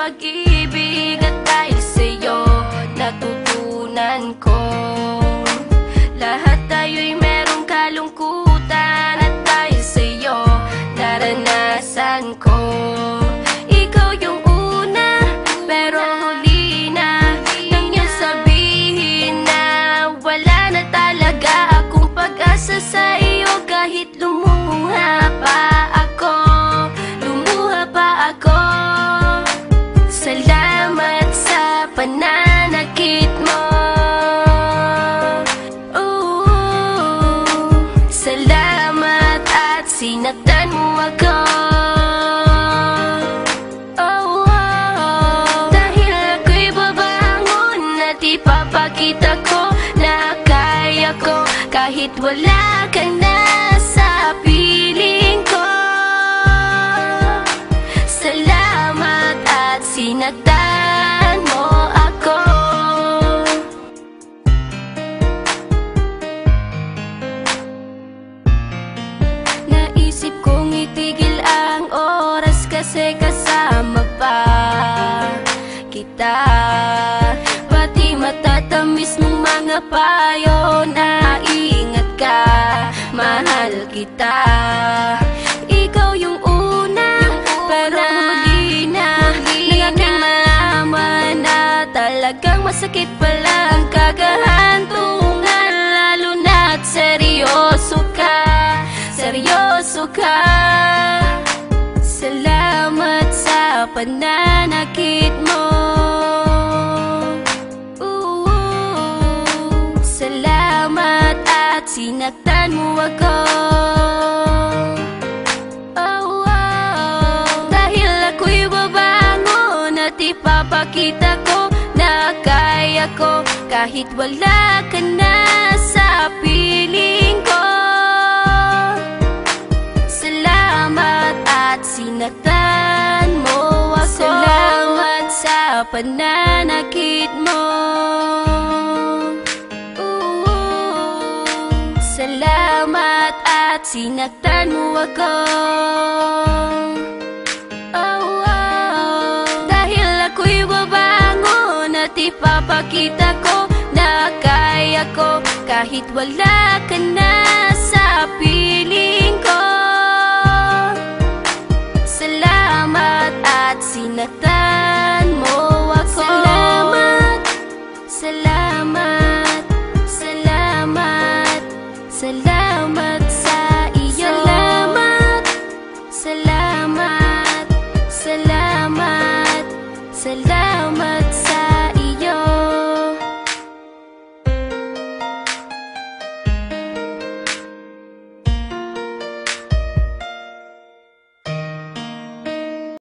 pag-ibig ipapakita ko na kaya ko Kahit wala ka na sa piling ko. Salamat at sinaktan mo ako. Naisip kong itigil ang oras kasi kasama payo na ingat ka Mahal kita. Ikaw yung una, pero huli na Nang aking malaman na talagang masakit pala ang kagahantungan. Lalo na't seryoso ka seryoso ka. Salamat sa pananakit mo at sinaktan mo ako. Oh, oh, Dahil ako'y babangon at ipapakita ko na kaya ko. Kahit wala ka na sa piling ko. Salamat at sinaktan mo ako. Salamat sa pananakit mo at sinaktan mo ako. Oh, oh, Dahil ako'y babangon at ipapakita ko na kaya ko. Kahit wala ka na sa piling